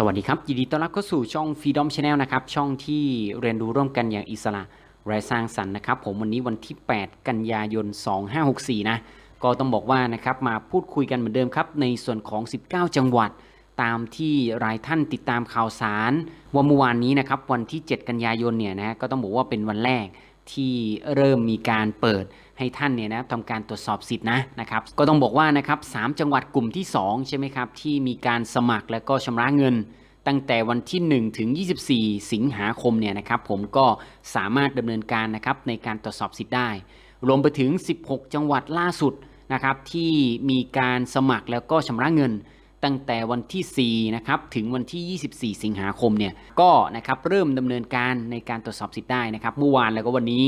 สวัสดีครับ ยินดีต้อนรับเข้าสู่ช่อง Freedom Channel นะครับ ช่องที่เรียนรู้ร่วมกันอย่างอิสระและสร้างสรรค์นะครับ ผมวันนี้วันที่ 8 กันยายน 2564 นะ ก็ต้องบอกว่านะครับมาพูดคุยกันเหมือนเดิมครับ ในส่วนของ 19 จังหวัด ตามที่รายท่านติดตามข่าวสารว่าเมื่อวานนี้นะครับวันที่ 7 กันยายนเนี่ยนะก็ต้องบอกว่าเป็นวันแรกที่เริ่มมีการเปิด ให้ท่านเนี่ยนะทำการตรวจสอบสิทธินะนะครับก็ต้องบอกว่านะครับสามจังหวัดกลุ่มที่ 2 ใช่ไหมครับ ที่มีการสมัครและก็ชำระเงิน ตั้งแต่วันที่ 1 ถึง 24 สิงหาคมเนี่ยนะครับผมก็สามารถดำเนินการนะครับในการตรวจสอบสิทธิ์ได้ รวมไปถึง 16 จังหวัดล่าสุดนะครับที่มีการสมัครแล้วก็ชำระเงินตั้งแต่วันที่4นะครับถึงวันที่ 24 สิงหาคมเนี่ยก็นะครับเริ่มดำเนินการในการตรวจสอบสิทธิ์ได้นะครับเมื่อวานแล้วก็วันนี้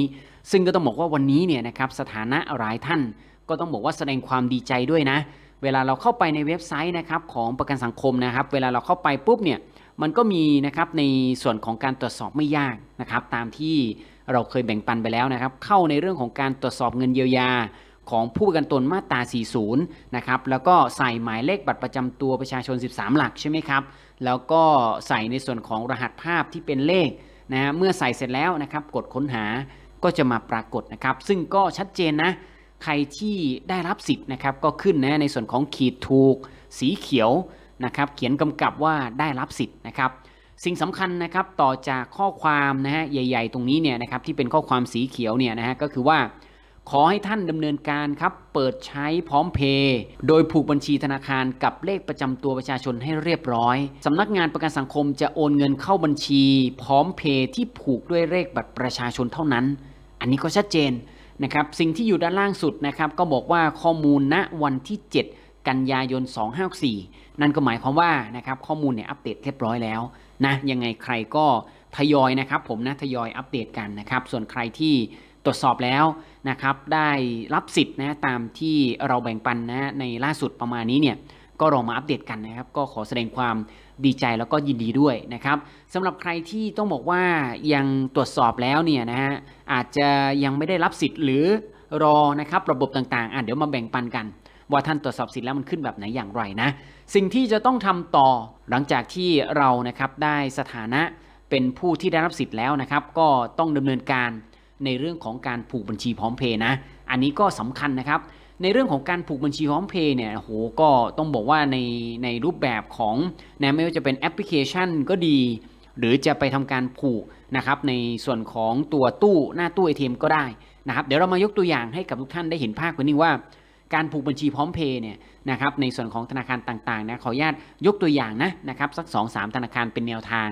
ซึ่งก็ต้องบอกว่าวันนี้เนี่ยนะครับสถานะหลายท่าน ก็ต้องบอกว่าแสดงความดีใจด้วยนะ เวลาเราเข้าไปในเว็บไซต์นะครับของประกันสังคมนะครับ เวลาเราเข้าไปปุ๊บเนี่ยมันก็มีนะครับในส่วนของการตรวจสอบไม่ยากนะครับตามที่เราเคยแบ่งปันไปแล้วนะครับ เข้าในเรื่องของการตรวจสอบเงินเยียวยาของผู้ประกันตนมาตรา 40 นะครับ แล้วก็ใส่หมายเลขบัตรประจำตัวประชาชน 13 หลักใช่ไหมครับ แล้วก็ใส่ในส่วนของรหัสภาพที่เป็นเลขนะฮะ เมื่อใส่เสร็จแล้วนะครับ กดค้นหา ก็จะมาปรากฏนะครับ ซึ่งก็ชัดเจนนะ ใครที่ได้รับสิทธิ์นะครับ ก็ขึ้นนะในส่วนของขีดถูก สีเขียวนะครับ เขียนกำกับว่าได้รับสิทธิ์นะครับ สิ่งสำคัญนะครับต่อจากข้อความนะฮะใหญ่ ๆ ตรงนี้เนี่ยนะครับที่เป็นข้อความสีเขียวเนี่ยนะฮะก็คือว่าขอให้ท่านดำเนินการครับ เปิดใช้พร้อมเพย์โดยผูกบัญชีธนาคารกับเลขประจำตัวประชาชนให้เรียบร้อยสำนักงานประกันสังคมจะโอนเงินเข้าบัญชี พร้อมเพย์ที่ผูกด้วยเลขบัตรประชาชนเท่านั้น อันนี้ก็ชัดเจนนะครับสิ่งที่อยู่ด้านล่างสุดนะครับก็บอกว่าข้อมูลณวันที่ 7 กันยายน 2564 นั่นก็หมายความว่านะครับข้อมูลเนี่ยอัปเดตเรียบร้อยแล้วนะยังไงใครก็ทยอยนะครับผมนะทยอยอัปเดตกันนะครับส่วนใครที่ตรวจสอบแล้วนะครับได้รับสิทธิ์นะตามที่เราแบ่งปันนะในล่าสุดประมาณนี้เนี่ย ก็ลองมาอัปเดตกันนะครับ ก็ขอแสดงความดีใจแล้วก็ยินดีด้วยนะครับสำหรับใครที่ต้องบอกว่ายังตรวจสอบแล้วเนี่ยนะฮะอาจจะยังไม่ได้รับสิทธิ์หรือรอนะครับระบบต่างๆอะเดี๋ยวมาแบ่งปันกัน ว่าท่านตรวจสอบสิทธิ์แล้วมันขึ้นแบบไหนอย่างไรนะ สิ่งที่จะต้องทำต่อหลังจากที่เรานะครับได้สถานะเป็นผู้ที่ได้รับสิทธิ์แล้วนะครับ ก็ต้องดำเนินการในเรื่องของการผูกบัญชีพร้อมเพย์นะ อันนี้ก็สำคัญนะครับ ในเรื่องของการผูกบัญชีพร้อมเพย์เนี่ยโหก็ต้องบอกว่าในในรูปแบบของนะไม่ว่าจะเป็นแอปพลิเคชันก็ดี หรือจะไปทำการผูกนะครับในส่วนของตัวตู้หน้าตู้ ATM ก็ได้นะครับเดี๋ยวเรามายกตัวอย่างให้กับทุกท่านได้เห็นภาพกันนึงว่าการผูกบัญชีพร้อมเพย์เนี่ยนะครับในส่วนของธนาคารต่างๆนะขออนุญาตยกตัวอย่างนะนะครับสัก 2-3 ธนาคารเป็นแนวทาง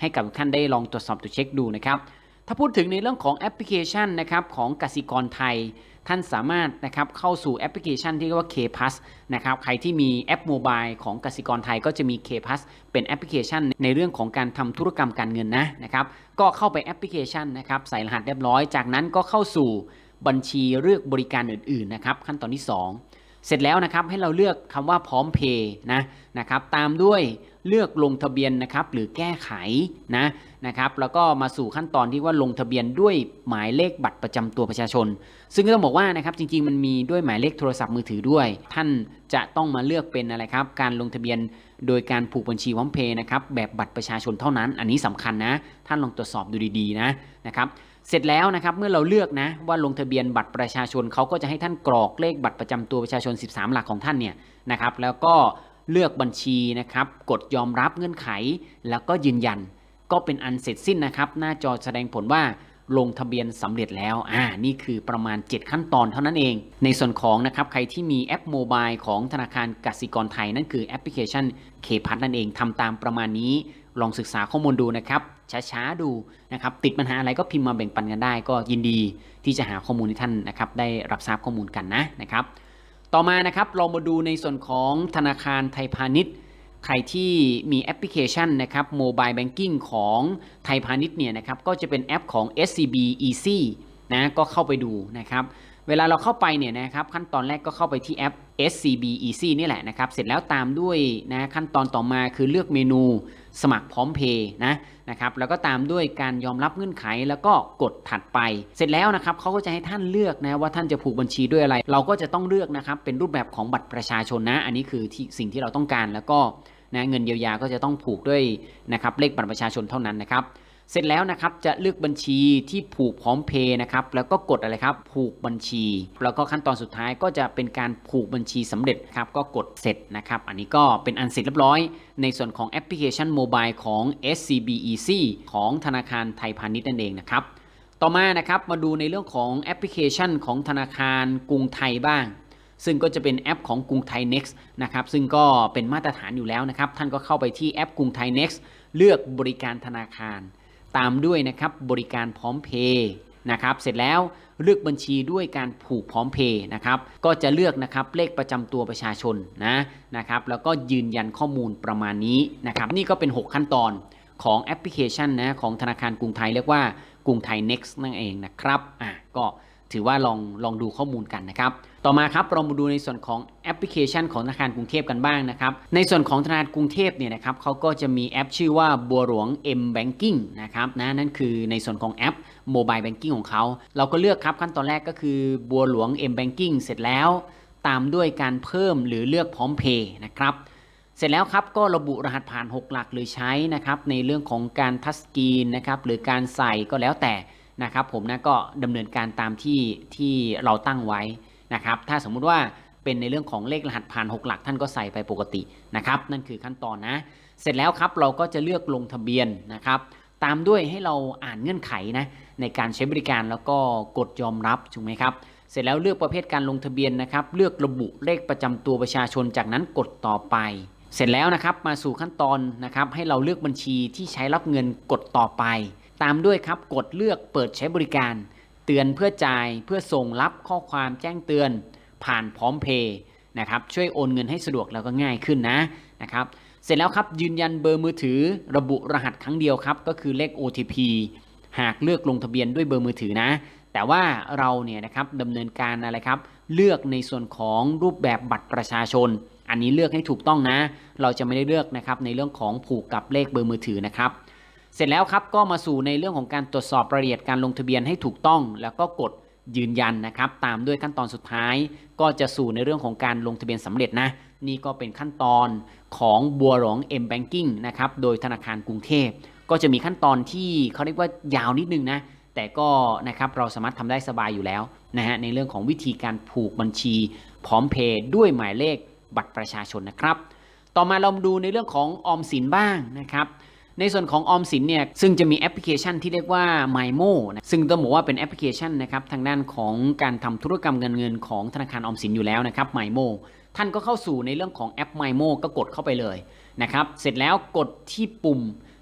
ให้กับทุกท่านได้ลองตรวจสอบตรวจเช็คดูนะครับ ถ้าพูดถึงในเรื่องของแอปพลิเคชันนะครับของกสิกรไทย ท่านสามารถนะครับเข้าสู่แอปพลิเคชันที่เรียกว่า K Plus นะครับใครที่มีแอปโมบายของกสิกรไทยก็จะมี K Plus เป็นแอปพลิเคชันในเรื่องของการทำธุรกรรมการเงินนะนะครับก็เข้าไปแอปพลิเคชันนะครับใส่รหัสเรียบร้อยจากนั้นก็เข้าสู่บัญชีเลือกบริการอื่นๆนะครับขั้นตอนที่ 2เสร็จแล้วนะครับให้เราเลือกคำว่าพร้อมเพย์นะนะครับตามด้วยเลือกลงทะเบียนนะครับหรือแก้ไขนะ นะครับแล้วก็มาสู่ขั้นตอนที่ว่าลงทะเบียนด้วยหมายเลขบัตรประจำตัวประชาชน ซึ่งก็ต้องบอกว่านะครับจริงๆ มันมีด้วยหมายเลขโทรศัพท์มือถือด้วย ท่านจะต้องมาเลือกเป็นอะไรครับการลงทะเบียนโดยการผูกบัญชีพร้อมเพย์นะครับแบบบัตรประชาชนเท่านั้น อันนี้สำคัญนะท่านลองตรวจสอบดูดีๆนะนะครับเสร็จแล้วนะครับเมื่อเราเลือกนะว่าลงทะเบียนบัตรประชาชนเขาก็จะให้ท่านกรอกเลขบัตรประจำตัวประชาชน 13 หลักของท่านเนี่ยนะครับแล้วก็เลือกบัญชีนะครับกดยอมรับเงื่อนไขแล้วก็ยืนยัน ก็เป็นอันเสร็จสิ้นนะครับ หน้าจอแสดงผลว่าลงทะเบียนสำเร็จแล้ว อ่า นี่คือประมาณ 7 ขั้นตอนเท่านั้นเอง ในส่วนของนะครับ ใครที่มีแอปโมบายของธนาคารกสิกรไทย นั่นคือแอปพลิเคชันเคพัทนั่นเองทำตามประมาณนี้ ลองศึกษาข้อมูลดูนะครับ ช้าๆดูนะครับ ติดปัญหาอะไรก็พิมพ์มาแบ่งปันกันได้ ก็ยินดีที่จะหาข้อมูลให้ท่านนะครับ ได้รับทราบข้อมูลกันนะนะครับ ต่อมานะครับ เรามาดูในส่วนของธนาคารไทยพาณิชย์ ใครที่มีแอปพลิเคชันนะครับโมบายแบงกิ้งของไทยพาณิชย์เนี่ยนะครับก็จะเป็นแอปของ SCB Easy นะก็เข้าไปดูนะครับเวลาเราเข้าไปเนี่ยนะครับขั้นตอนแรกก็เข้าไปที่แอป SCB Easy นี่แหละนะครับเสร็จแล้วตามด้วยนะขั้นตอนต่อมาคือเลือกเมนู สมัครพร้อมเพย์นะนะครับแล้วก็ตามด้วยการยอมรับเงื่อนไขแล้วก็กดถัดไป เสร็จแล้วนะครับเขาก็จะให้ท่านเลือกนะว่าท่านจะผูกบัญชีด้วยอะไร เราก็จะต้องเลือกนะครับเป็นรูปแบบของบัตรประชาชนนะ อันนี้คือที่สิ่งที่เราต้องการแล้วก็นะเงินเยียวยาก็จะต้องผูกด้วยนะครับเลขบัตรประชาชนเท่านั้นนะครับ เสร็จแล้วนะครับจะเลือกบัญชีที่ผูกพร้อมเพย์นะครับแล้วก็กดอะไรครับผูกบัญชี แล้วก็ขั้นตอนสุดท้ายก็จะเป็นการผูกบัญชีสำเร็จครับก็กดเสร็จนะครับอันนี้ก็เป็นอันเสร็จเรียบร้อย ในส่วนของแอปพลิเคชันโมบายของ SCB Easy ของธนาคารไทยพาณิชย์นั่นเองนะครับต่อมานะครับมาดูในเรื่องของแอปพลิเคชันของธนาคารกรุงไทยบ้างซึ่งก็จะเป็นแอปของกรุงไทย Next นะครับ ซึ่งก็เป็นมาตรฐานอยู่แล้วนะครับ ท่านก็เข้าไปที่แอปกรุงไทย Next เลือกบริการธนาคาร ตามด้วยนะครับบริการพร้อมเพย์นะครับเสร็จแล้วเลือกบัญชีด้วยการผูกพร้อมเพย์นะครับก็จะเลือกนะครับเลขประจำตัวประชาชนนะนะครับแล้วก็ยืนยันข้อมูลประมาณนี้นะครับนี่ก็เป็น 6 ขั้นตอนของแอปพลิเคชันนะของธนาคารกรุงไทยเรียกว่ากรุงไทย Next นั่นเองนะครับอะก็ ถือว่าลองลองดูข้อมูลกันนะครับ ต่อมาครับเรามาดูในส่วนของแอปพลิเคชันของธนาคารกรุงเทพกันบ้างนะครับ ในส่วนของธนาคารกรุงเทพเนี่ยนะครับเขาก็จะมีแอปชื่อว่าบัวหลวง M Banking นะครับนะนั่นคือในส่วนของแอป Mobile Banking ของเขาเราก็เลือกครับขั้นตอนแรกก็คือบัวหลวง M Banking เสร็จแล้ว ตามด้วยการเพิ่มหรือเลือกพร้อมเพย์นะครับเสร็จแล้วครับก็ระบุรหัสผ่าน 6 หลักหรือใช้นะครับในเรื่องของการทัชสกรีนนะครับหรือการใส่ก็แล้วแต่ นะครับผมนะก็ดำเนินการตามที่ที่เราตั้งไว้นะครับ ถ้าสมมุติว่าเป็นในเรื่องของเลขรหัสผ่าน 6 หลักท่านก็ใส่ไปปกตินะครับ นั่นคือขั้นตอนนะ เสร็จแล้วครับเราก็จะเลือกลงทะเบียนนะครับ ตามด้วยให้เราอ่านเงื่อนไขนะในการใช้บริการแล้วก็กดยอมรับถูกไหมครับ เสร็จแล้วเลือกประเภทการลงทะเบียนนะครับ เลือกระบุเลขประจำตัวประชาชนจากนั้นกดต่อไป เสร็จแล้วนะครับมาสู่ขั้นตอนนะครับ ให้เราเลือกบัญชีที่ใช้รับเงินกดต่อไป ตามด้วยครับกดเลือกเปิดใช้บริการ เตือนเพื่อจ่ายเพื่อส่งรับข้อความแจ้งเตือน ผ่านพร้อมเพย์นะครับช่วยโอนเงินให้สะดวกแล้วก็ง่ายขึ้นนะนะครับเสร็จแล้วครับยืนยันเบอร์มือถือ ระบุรหัสครั้งเดียวครับก็คือเลข OTP หากเลือกลงทะเบียนด้วยเบอร์มือถือนะ แต่ว่าเราเนี่ยนะครับดำเนินการอะไรครับ เลือกในส่วนของรูปแบบบัตรประชาชน อันนี้เลือกให้ถูกต้องนะ เราจะไม่ได้เลือกนะครับในเรื่องของผูกกับเลขเบอร์มือถือนะครับ เสร็จแล้วครับก็มาสู่ในเรื่องของการตรวจสอบรายละเอียดการลงทะเบียนให้ถูกต้อง แล้วก็กดยืนยันนะครับ ตามด้วยขั้นตอนสุดท้าย ก็จะสู่ในเรื่องของการลงทะเบียนสำเร็จนะ นี่ก็เป็นขั้นตอนของบัวหลวง M Banking นะครับโดยธนาคารกรุงเทพ ก็จะมีขั้นตอนที่เขาเรียกว่ายาวนิดนึงนะแต่ก็นะครับเราสามารถทำได้สบายอยู่แล้วนะฮะในเรื่องของวิธีการผูกบัญชีพร้อมเพย์ด้วยหมายเลขบัตรประชาชนนะครับ ต่อมาเรามาดูในเรื่องของออมสินบ้างนะครับ ในส่วนของออมสินเนี่ยซึ่งจะมีแอปพลิเคชันที่เรียกว่า MyMo นะซึ่งต้องบอกว่าเป็นแอปพลิเคชันนะครับทางด้านของการทำธุรกรรมเงินเงินของธนาคารออมสินอยู่แล้วนะครับ MyMo ท่านก็เข้าสู่ในเรื่องของแอป MyMo ก็กดเข้าไปเลยนะครับเสร็จแล้วกดที่ปุ่ม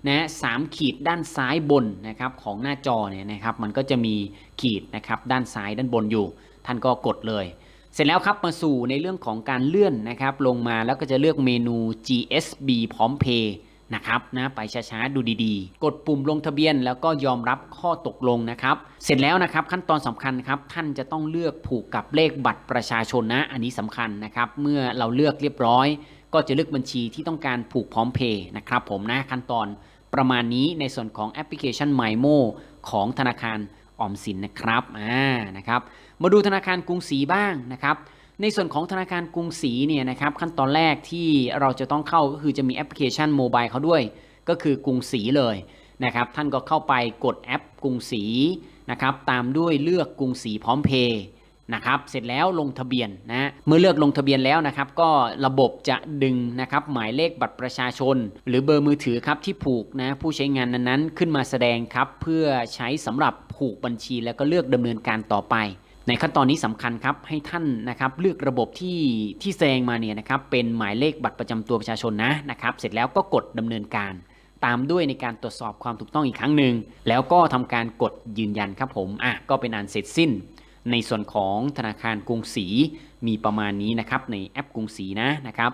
นะสามขีดด้านซ้ายบนนะครับของหน้าจอเนี่ยนะครับมันก็จะมีขีดนะครับด้านซ้ายด้านบนอยู่ ท่านก็กดเลย เสร็จแล้วครับมาสู่ในเรื่องของการเลื่อนนะครับลงมาแล้วก็จะเลือกเมนู GSB พร้อมเพย์ นะครับนะไปช้าๆดูดีๆ กดปุ่มลงทะเบียนแล้วก็ยอมรับข้อตกลงนะครับ เสร็จแล้วนะครับขั้นตอนสำคัญครับท่านจะต้องเลือกผูกกับเลขบัตรประชาชนนะ อันนี้สำคัญนะครับ เมื่อเราเลือกเรียบร้อย ก็จะเลือกบัญชีที่ต้องการผูกพร้อมเพย์นะครับผมนะขั้นตอนประมาณนี้ในส่วนของแอปพลิเคชัน MyMo ของธนาคารออมสินนะครับอ่านะครับมาดูธนาคารกรุงศรีบ้างนะครับ ในส่วนของธนาคารกรุงศรีเนี่ยนะครับขั้นตอนแรกที่เราจะต้องเข้าก็คือจะมีแอปพลิเคชันโมบายเขาด้วย ก็คือกรุงศรีเลยนะครับท่านก็เข้าไปกดแอปกรุงศรีนะครับตามด้วยเลือกกรุงศรีพร้อมเพย์นะครับเสร็จแล้วลงทะเบียนนะเมื่อเลือกลงทะเบียนแล้วนะครับ ก็ระบบจะดึงนะครับหมายเลขบัตรประชาชน หรือเบอร์มือถือครับที่ผูกนะผู้ใช้งานนั้นๆ ขึ้นมาแสดงครับเพื่อใช้สำหรับผูกบัญชีแล้วก็เลือกดำเนินการต่อไป ในขั้นตอนนี้สำคัญครับให้ท่านนะครับเลือกระบบที่ที่แสดงมาเนี่ยนะครับเป็นหมายเลขบัตรประจำตัวประชาชนนะนะครับเสร็จแล้วก็กดดำเนินการ ตามด้วยในการตรวจสอบความถูกต้องอีกครั้งหนึ่งแล้วก็ทำการกดยืนยันครับผมอะก็เป็นอันเสร็จสิ้น ในส่วนของธนาคารกรุงศรีมีประมาณนี้นะครับในแอปกรุงศรีนะนะครับ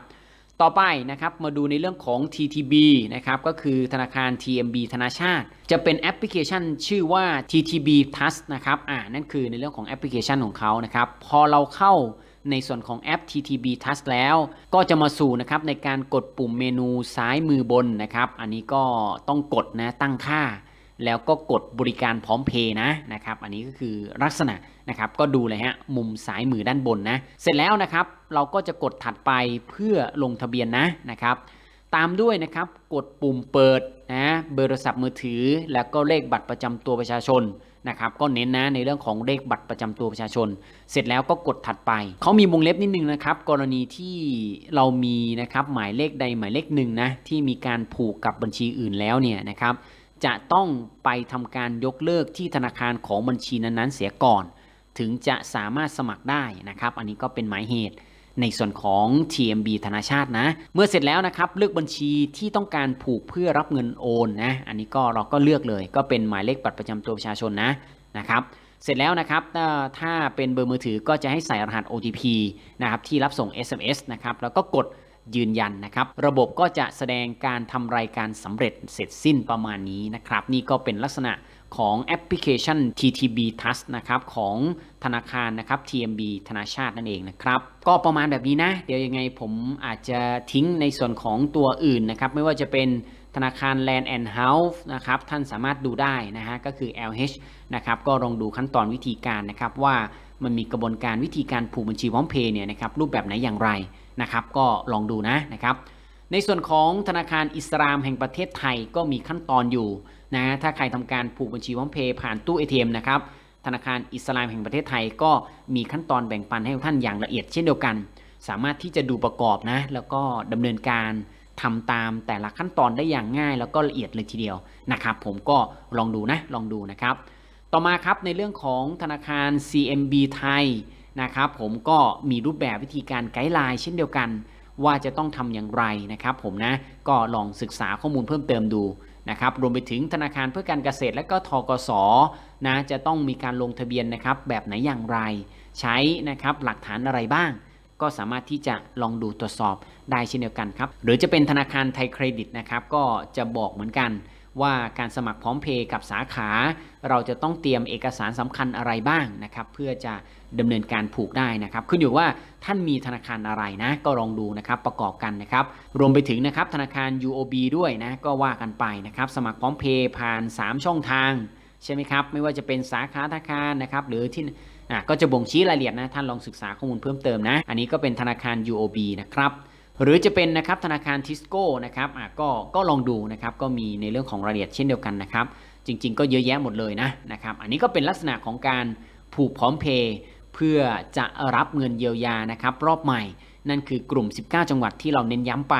ต่อไปนะครับมาดูในเรื่องของ TTB นะครับก็คือธนาคาร TMB ธนาชาติ จะเป็นแอปพลิเคชันชื่อว่า TTB Plus นะครับอ่านั่นคือในเรื่องของแอปพลิเคชันของเขานะครับพอเราเข้าในส่วนของแอป TTB Plus แล้วก็จะมาสู่นะครับในการกดปุ่มเมนูซ้ายมือบนนะครับ อันนี้ก็ต้องกดนะตั้งค่า แล้วก็กดบริการพร้อมเพย์นะนะครับอันนี้ก็คือลักษณะนะครับก็ดูเลยฮะมุมซ้ายมือด้านบนนะเสร็จแล้วนะครับเราก็จะกดถัดไปเพื่อลงทะเบียนนะนะครับตามด้วยนะครับกดปุ่มเปิดนะเบอร์โทรศัพท์มือถือ แล้วก็เลขบัตรประจำตัวประชาชนนะครับก็เน้นนะในเรื่องของเลขบัตรประจำตัวประชาชน เสร็จแล้วก็กดถัดไป เขามีวงเล็บนิดนึงนะครับกรณีที่เรามีนะครับหมายเลขใดหมายเลขหนึ่งนะที่มีการผูกกับบัญชีอื่นแล้วเนี่ยนะครับ จะต้องไปทำการยกเลิกที่ธนาคารของบัญชีนั้นๆ เสียก่อน ถึงจะสามารถสมัครได้นะครับ อันนี้ก็เป็นหมายเหตุในส่วนของ TMB ธนาชาตินะ เมื่อเสร็จแล้วนะครับ เลือกบัญชีที่ต้องการผูกเพื่อรับเงินโอนนะ อันนี้ก็เราก็เลือกเลย ก็เป็นหมายเลขบัตรประจำตัวประชาชนนะนะครับ เสร็จแล้วนะครับถ้าเป็นเบอร์มือถือก็จะให้ใส่รหัส OTP นะครับที่รับส่ง SMS นะครับแล้วก็กดยืนยันนะครับ ระบบก็จะแสดงการทำรายการสำเร็จเสร็จสิ้นประมาณนี้นะครับ นี่ก็เป็นลักษณะของแอปพลิเคชัน TTB Trust นะครับของธนาคารนะครับ TMB ธนาชาตินั่นเองนะครับ ก็ประมาณแบบนี้นะ เดี๋ยวยังไงผมอาจจะทิ้งในส่วนของตัวอื่นนะครับ ไม่ว่าจะเป็นธนาคาร Land and House นะครับ ท่านสามารถดูได้นะฮะ ก็คือ LH นะครับก็ลองดูขั้นตอนวิธีการนะครับว่ามันมีกระบวนการวิธีการผูกบัญชีพร้อมเพย์เนี่ยนะครับรูปแบบไหนอย่างไรนะครับ ก็ลองดูนะนะครับในส่วนของธนาคารอิสลามแห่งประเทศไทยก็มีขั้นตอนอยู่นะถ้าใครทำการผูกบัญชีพร้อมเพย์ผ่านตู้ ATM นะครับธนาคารอิสลามแห่งประเทศไทยก็มีขั้นตอนแบ่งปันให้ท่านอย่างละเอียดเช่นเดียวกัน สามารถที่จะดูประกอบนะแล้วก็ดำเนินการทำตามแต่ละขั้นตอนได้อย่างง่าย แล้วก็ละเอียดเลยทีเดียวนะครับ ผมก็ลองดูนะลองดูนะครับ ต่อมาครับในเรื่องของธนาคาร CMB ไทยนะครับผมก็มีรูปแบบวิธีการไกด์ไลน์เช่นเดียวกัน ว่าจะต้องทำอย่างไรนะครับผมนะก็ลองศึกษาข้อมูลเพิ่มเติมดูนะครับรวมไปถึงธนาคารเพื่อการเกษตรและก็ทกสนะจะต้องมีการลงทะเบียนนะครับแบบไหนอย่างไร ใช้นะครับหลักฐานอะไรบ้าง ก็สามารถที่จะลองดูตรวจสอบได้เช่นเดียวกันครับหรือจะเป็นธนาคารไทยเครดิตนะครับก็จะบอกเหมือนกัน ว่าการสมัครพร้อมเพย์กับสาขา เราจะต้องเตรียมเอกสารสำคัญอะไรบ้างนะครับเพื่อจะดำเนินการผูกได้นะครับ ขึ้นอยู่ว่าท่านมีธนาคารอะไรนะ ก็ลองดูนะครับประกอบกันนะครับ รวมไปถึงนะครับธนาคาร UOB ด้วยนะก็ว่ากันไปนะครับสมัครพร้อมเพย์ผ่าน 3 ช่องทางใช่ไหมครับไม่ว่าจะเป็นสาขาธนาคารนะครับหรือที่อะก็จะบ่งชี้รายละเอียดนะท่านลองศึกษาข้อมูลเพิ่มเติมนะ อันนี้ก็เป็นธนาคาร UOB นะครับ หรือจะเป็นนะครับธนาคารทิสโก้นะครับอะก็ก็ลองดูนะครับก็มีในเรื่องของรายละเอียดเช่นเดียวกันนะครับจริง ๆ ก็เยอะแยะหมดเลยนะนะครับอันนี้ก็เป็นลักษณะของการผูกพร้อมเพย์เพื่อจะรับเงินเยียวยานะครับรอบใหม่ นั่นคือกลุ่ม 19 จังหวัดที่เราเน้นย้ำไป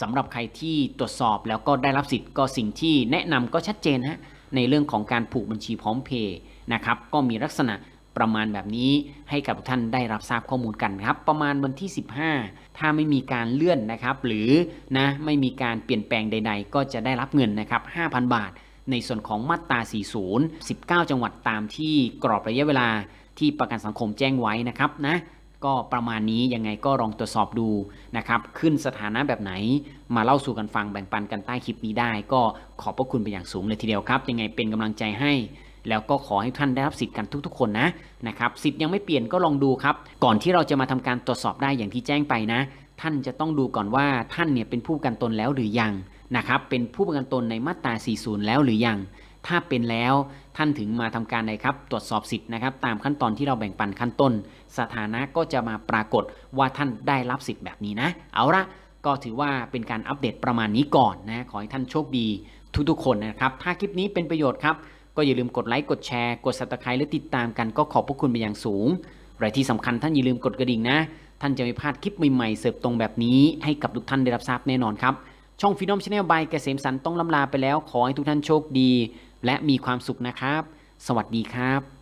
สำหรับใครที่ตรวจสอบแล้วก็ได้รับสิทธิ์ก็สิ่งที่แนะนำก็ชัดเจนฮะในเรื่องของการผูกบัญชีพร้อมเพย์นะครับก็มีลักษณะ ประมาณแบบนี้ให้กับทุกท่านได้รับทราบข้อมูลกันครับ ประมาณวันที่ 15 ถ้าไม่มีการเลื่อนนะครับ หรือนะไม่มีการเปลี่ยนแปลงใด ๆ ก็จะได้รับเงินนะครับ 5,000 บาท ในส่วนของมาตรา 40 19 จังหวัดตามที่กรอบระยะเวลาที่ประกันสังคมแจ้งไว้นะครับนะก็ประมาณนี้ยังไงก็ลองตรวจสอบดูนะครับ ขึ้นสถานะแบบไหน มาเล่าสู่กันฟังแบ่งปันกันใต้คลิปนี้ได้ ก็ขอบพระคุณเป็นอย่างสูงเลยทีเดียวครับ ยังไงเป็นกำลังใจให้ แล้วก็ขอให้ท่านได้รับสิทธิ์กันทุก ๆ คนนะนะครับสิทธิ์ยังไม่เปลี่ยนก็ลองดูครับ ก่อนที่เราจะมาทำการตรวจสอบได้อย่างที่แจ้งไปนะ ท่านจะต้องดูก่อนว่าท่านเนี่ยเป็นผู้ประกันตนแล้วหรือยังนะครับเป็นผู้ประกันตนในมาตรา 40 แล้วหรือยังถ้าเป็นแล้วท่านถึงมาทำการใดครับ ตรวจสอบสิทธิ์นะครับ ตามขั้นตอนที่เราแบ่งปันขั้นต้น สถานะก็จะมาปรากฏว่าท่านได้รับสิทธิ์แบบนี้นะ เอาละก็ถือว่าเป็นการอัปเดตประมาณนี้ก่อนนะ ขอให้ท่านโชคดีทุกๆคนนะครับ ถ้าคลิปนี้เป็นประโยชน์ครับ ก็อย่าลืมกดไลค์กดแชร์กด subscribe หรือติดตามกันก็ขอบพระคุณเป็นอย่างสูงรายที่สำคัญท่านอย่าลืมกดกระดิ่งนะ ท่านจะไม่พลาดคลิปใหม่ๆเสิร์ฟตรงแบบนี้ให้กับทุกท่านได้รับทราบแน่นอนครับช่องฟีดอมชาแนลบายเกษมสันต์ต้องลำลาไปแล้วขอให้ทุกท่านโชคดี และมีความสุขนะครับ สวัสดีครับ